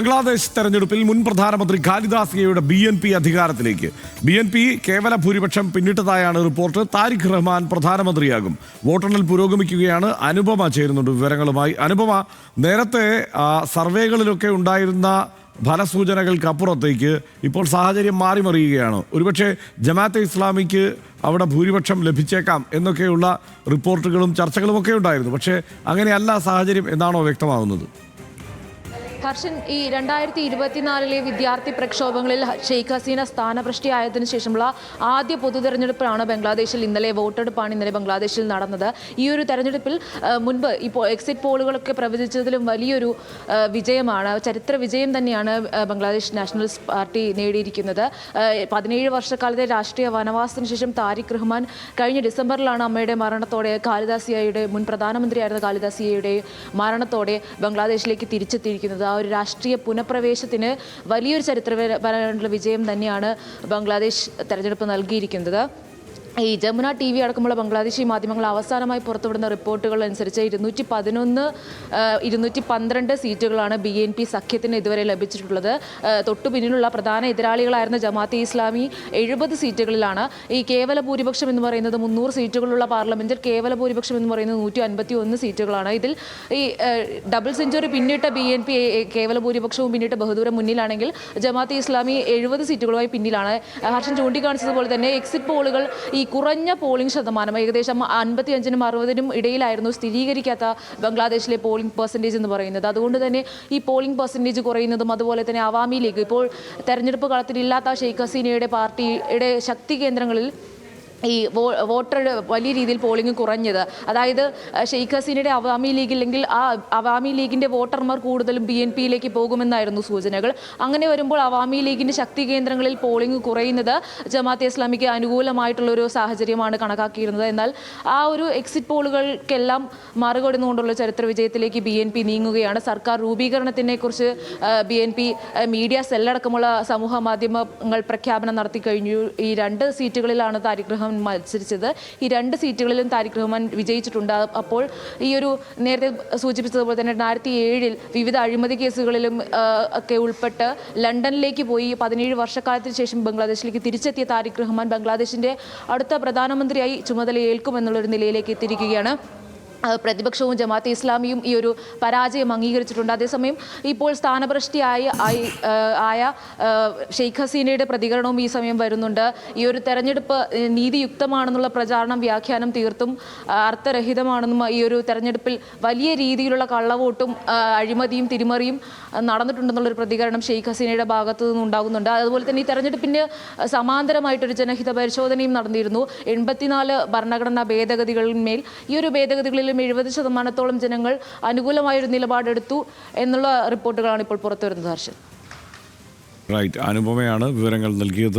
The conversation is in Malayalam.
ബംഗ്ലാദേശ് തെരഞ്ഞെടുപ്പിൽ മുൻ പ്രധാനമന്ത്രി ഖാലിദാസിയയുടെ ബി എൻ പി അധികാരത്തിലേക്ക്. ബി എൻ പി കേവല ഭൂരിപക്ഷം പിന്നിട്ടതായാണ് റിപ്പോർട്ട്. താരിഖ് റഹ്മാൻ പ്രധാനമന്ത്രിയാകും. വോട്ടെണ്ണൽ പുരോഗമിക്കുകയാണ്. അനുപമ ചേരുന്നുണ്ട് വിവരങ്ങളുമായി. അനുപമ നേരത്തെ സർവേകളിലൊക്കെ ഉണ്ടായിരുന്ന ഫലസൂചനകൾക്ക് അപ്പുറത്തേക്ക് ഇപ്പോൾ സാഹചര്യം മാറിമറിയുകയാണ്. ഒരുപക്ഷെ ജമാഅത്തെ ഇസ്ലാമിക്ക് അവിടെ ഭൂരിപക്ഷം ലഭിച്ചേക്കാം എന്നൊക്കെയുള്ള റിപ്പോർട്ടുകളും ചർച്ചകളും ഒക്കെ ഉണ്ടായിരുന്നു. പക്ഷേ അങ്ങനെയല്ല സാഹചര്യം എന്നാണോ വ്യക്തമാകുന്നത് ഹർഷൻ ഈ രണ്ടായിരത്തി ഇരുപത്തിനാലിലെ വിദ്യാർത്ഥി പ്രക്ഷോഭങ്ങളിൽ ഷെയ്ഖ് ഹസീന സ്ഥാനഭ്രഷ്ടിയായതിനു ശേഷമുള്ള ആദ്യ പൊതു തെരഞ്ഞെടുപ്പാണ് ബംഗ്ലാദേശിൽ ഇന്നലെ വോട്ടെടുപ്പാണ് ഇന്നലെ ബംഗ്ലാദേശിൽ നടന്നത്. ഈ ഒരു തെരഞ്ഞെടുപ്പിൽ മുൻപ് ഇപ്പോൾ എക്സിറ്റ് പോളുകളൊക്കെ പ്രവചിച്ചതിലും വലിയൊരു വിജയമാണ് ചരിത്ര വിജയം തന്നെയാണ് ബംഗ്ലാദേശ് നാഷണലിസ്റ്റ് പാർട്ടി നേടിയിരിക്കുന്നത്. പതിനേഴ് വർഷക്കാലത്തെ രാഷ്ട്രീയ വനവാസത്തിന് ശേഷം താരിഖ് റഹ്മാൻ കഴിഞ്ഞ ഡിസംബറിലാണ് അമ്മയുടെ മരണത്തോടെ കാളിദാസിയയുടെ മുൻ പ്രധാനമന്ത്രിയായിരുന്ന കാളിദാസിയയുടെ മരണത്തോടെ ബംഗ്ലാദേശിലേക്ക് തിരിച്ചെത്തിയിരിക്കുന്നത്. ആ ഒരു രാഷ്ട്രീയ പുനഃപ്രവേശത്തിന് വലിയൊരു ചരിത്രപരമായിട്ടുള്ള വിജയം തന്നെയാണ് ബംഗ്ലാദേശ് തെരഞ്ഞെടുപ്പ് നൽകിയിരിക്കുന്നത്. ഈ ജമുന ടി വി അടക്കമുള്ള ബംഗ്ലാദേശി മാധ്യമങ്ങൾ അവസാനമായി പുറത്തുവിടുന്ന റിപ്പോർട്ടുകൾ അനുസരിച്ച് ഇരുന്നൂറ്റി പതിനൊന്ന് ഇരുന്നൂറ്റി പന്ത്രണ്ട് സീറ്റുകളാണ് ബി എൻ പി സഖ്യത്തിന് ഇതുവരെ ലഭിച്ചിട്ടുള്ളത്. തൊട്ടു പിന്നിലുള്ള പ്രധാന എതിരാളികളായിരുന്ന ജമാഅത്തെ ഇസ്ലാമി എഴുപത് സീറ്റുകളിലാണ്. ഈ കേവല ഭൂരിപക്ഷം എന്ന് പറയുന്നത് മുന്നൂറ് സീറ്റുകളുള്ള പാർലമെന്റിൽ കേവല ഭൂരിപക്ഷം എന്ന് പറയുന്നത് നൂറ്റി അൻപത്തി ഒന്ന് സീറ്റുകളാണ്. ഇതിൽ ഈ ഡബിൾ സെഞ്ചുറി പിന്നിട്ട ബി എൻ പി കേവല ഭൂരിപക്ഷവും പിന്നിട്ട് ബഹുദൂരം മുന്നിലാണെങ്കിൽ ജമാഅത്തെ ഇസ്ലാമി എഴുപത് സീറ്റുകളുമായി പിന്നിലാണ്. ഹർഷൻ ചൂണ്ടിക്കാണിച്ചതുപോലെ തന്നെ എക്സിറ്റ് പോളുകൾ ഈ കുറഞ്ഞ പോളിംഗ് ശതമാനം ഏകദേശം അൻപത്തി അഞ്ചിനും അറുപതിനും ഇടയിലായിരുന്നു സ്ഥിരീകരിക്കാത്ത ബംഗ്ലാദേശിലെ പോളിംഗ് പെർസെന്റേജ് എന്ന് പറയുന്നത്. അതുകൊണ്ട് തന്നെ ഈ പോളിംഗ് പെർസെന്റേജ് കുറയുന്നതും അതുപോലെ തന്നെ അവാമി ലീഗ് ഇപ്പോൾ തെരഞ്ഞെടുപ്പ് കളത്തിലില്ലാത്ത ഷെയ്ഖ് ഹസീനയുടെ പാർട്ടിയുടെ ശക്തി കേന്ദ്രങ്ങളിൽ ഈ വോ വോട്ടറുടെ വലിയ രീതിയിൽ പോളിംഗ് കുറഞ്ഞത്. അതായത് ഷെയ്ഖ് ഹസീനയുടെ അവാമി ലീഗ് ഇല്ലെങ്കിൽ ആ അവാമി ലീഗിന്റെ വോട്ടർമാർ കൂടുതലും ബി എൻ പിയിലേക്ക് പോകുമെന്നായിരുന്നു സൂചനകൾ. അങ്ങനെ വരുമ്പോൾ അവാമി ലീഗിന്റെ ശക്തി കേന്ദ്രങ്ങളിൽ പോളിംഗ് കുറയുന്നത് ജമാഅത്തെ ഇസ്ലാമിക്ക് അനുകൂലമായിട്ടുള്ള ഒരു സാഹചര്യമാണ് കണക്കാക്കിയിരുന്നത്. എന്നാൽ ആ ഒരു എക്സിറ്റ് പോളുകൾക്കെല്ലാം മറികടന്നുകൊണ്ടുള്ള ചരിത്ര വിജയത്തിലേക്ക് ബി എൻ പി നീങ്ങുകയാണ്. സർക്കാർ രൂപീകരണത്തിനെ കുറിച്ച് ബി എൻ പി മീഡിയ സെല്ലടക്കമുള്ള സമൂഹ മാധ്യമങ്ങൾ പ്രഖ്യാപനം നടത്തി കഴിഞ്ഞു. ഈ രണ്ട് സീറ്റുകളിലാണ് താരിഖ് റഹ്മാൻ മത്സരിച്ചത്. ഈ രണ്ട് സീറ്റുകളിലും താരിഖ് റഹ്മാൻ വിജയിച്ചിട്ടുണ്ട്. അപ്പോൾ ഈ ഒരു നേരത്തെ സൂചിപ്പിച്ചതുപോലെ തന്നെ രണ്ടായിരത്തി ഏഴിൽ വിവിധ അഴിമതി കേസുകളിലും ഒക്കെ ഉൾപ്പെട്ട് ലണ്ടനിലേക്ക് പോയി. പതിനേഴ് വർഷക്കാലത്തിന് ശേഷം ബംഗ്ലാദേശിലേക്ക് തിരിച്ചെത്തിയ താരിഖ് റഹ്മാൻ ബംഗ്ലാദേശിന്റെ അടുത്ത പ്രധാനമന്ത്രിയായി ചുമതല ഏൽക്കുമെന്നുള്ളൊരു നിലയിലേക്ക് എത്തിയിരിക്കുകയാണ്. പ്രതിപക്ഷവും ജമാഅത്ത് ഇസ്ലാമിയും ഈ ഒരു പരാജയം അംഗീകരിച്ചിട്ടുണ്ട്. അതേസമയം ഇപ്പോൾ സ്ഥാനഭ്രഷ്ടിയായി ആയി ഷെയ്ഖ് ഹസീനയുടെ പ്രതികരണവും ഈ സമയം വരുന്നുണ്ട്. ഈ ഒരു തെരഞ്ഞെടുപ്പ് നീതിയുക്തമാണെന്നുള്ള പ്രചാരണം വ്യാഖ്യാനം തീർത്തും അർത്ഥരഹിതമാണെന്നും ഈ ഒരു തെരഞ്ഞെടുപ്പിൽ വലിയ രീതിയിലുള്ള കള്ളവോട്ടും അഴിമതിയും തിരിമറിയും നടന്നിട്ടുണ്ടെന്നുള്ളൊരു പ്രതികരണം ഷെയ്ഖ് ഹസീനയുടെ ഭാഗത്തു നിന്നുണ്ടാകുന്നുണ്ട്. അതുപോലെ തന്നെ ഈ തെരഞ്ഞെടുപ്പിന് സമാന്തരമായിട്ടൊരു ജനഹിത പരിശോധനയും നടന്നിരുന്നു. എൺപത്തിനാല് ഭരണഘടനാ ഭേദഗതികളിന്മേൽ ഈ ഒരു ഭേദഗതികളിലും എഴുപത് ശതമാനത്തോളം ജനങ്ങൾ അനുകൂലമായൊരു നിലപാടെടുത്തു എന്നുള്ള റിപ്പോർട്ടുകളാണ് ഇപ്പോൾ പുറത്തുവരുന്നത് ഹർഷൻ. റൈറ്റ് അനുപമയാണ് വിവരങ്ങൾ നൽകിയത്.